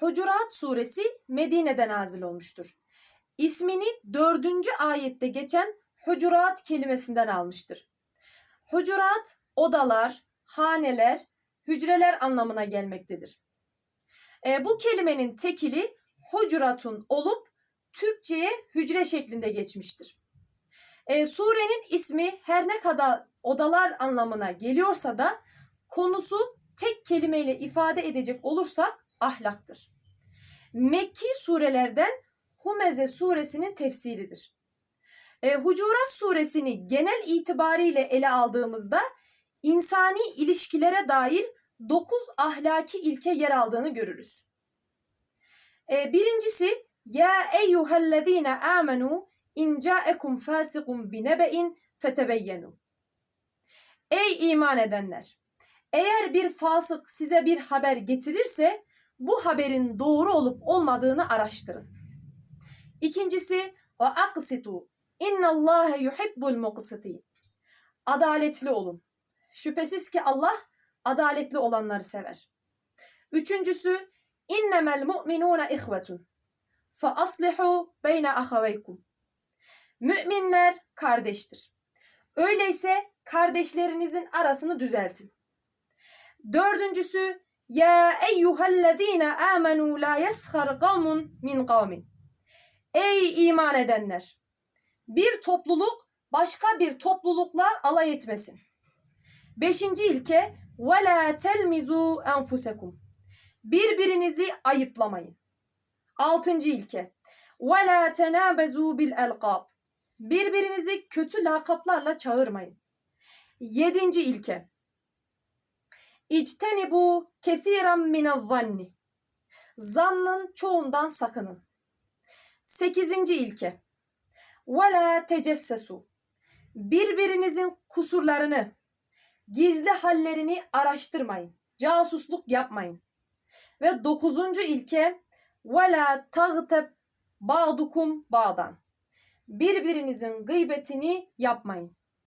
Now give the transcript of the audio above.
Hucurat suresi Medine'de nazil olmuştur. İsmini dördüncü ayette geçen hucurat kelimesinden almıştır. Hucurat, odalar, haneler, hücreler anlamına gelmektedir. E, bu kelimenin tekili hucuratun olup Türkçe'ye hücre şeklinde geçmiştir. E, surenin ismi her ne kadar odalar anlamına geliyorsa da konusu tek kelimeyle ifade edecek olursak ahlaktır. Mekki surelerden Humeze suresinin tefsiridir. E, Hucurat suresini genel itibariyle ele aldığımızda insani ilişkilere dair 9 ahlaki ilke yer aldığını görürüz. E, birincisi Ya eyyühellezine amenu in ca'ekum fasikum binebe'in fetebeyyenu. Ey iman edenler! Eğer bir fasık size bir haber getirirse bu haberin doğru olup olmadığını araştırın. İkincisi ve aksitu innallâhe yuhibbul muqsitin. Adaletli olun. Şüphesiz ki Allah adaletli olanları sever. Üçüncüsü innemel mu'minûne ihvetun. Fe aslihu beyne ahaveykum. Müminler kardeştir. Öyleyse kardeşlerinizin arasını düzeltin. Dördüncüsü ya eyyühellezine amenu la yeshar kavmun min kavmin. Ey iman edenler! Bir topluluk başka bir toplulukla alay etmesin. Beşinci ilke ve la telmizu enfusekum. Birbirinizi ayıplamayın. Altıncı ilke ve la tenabezu bil elkab. Birbirinizi kötü lakaplarla çağırmayın. Yedinci ilke İctenibu kethiren minel zanni. Zannın çoğundan sakının. Sekizinci ilke. Ve la tecessesu. Birbirinizin kusurlarını, gizli hallerini araştırmayın. Casusluk yapmayın. Ve dokuzuncu ilke. Ve la tağteb ba'dukum ba'dan. Birbirinizin gıybetini yapmayın.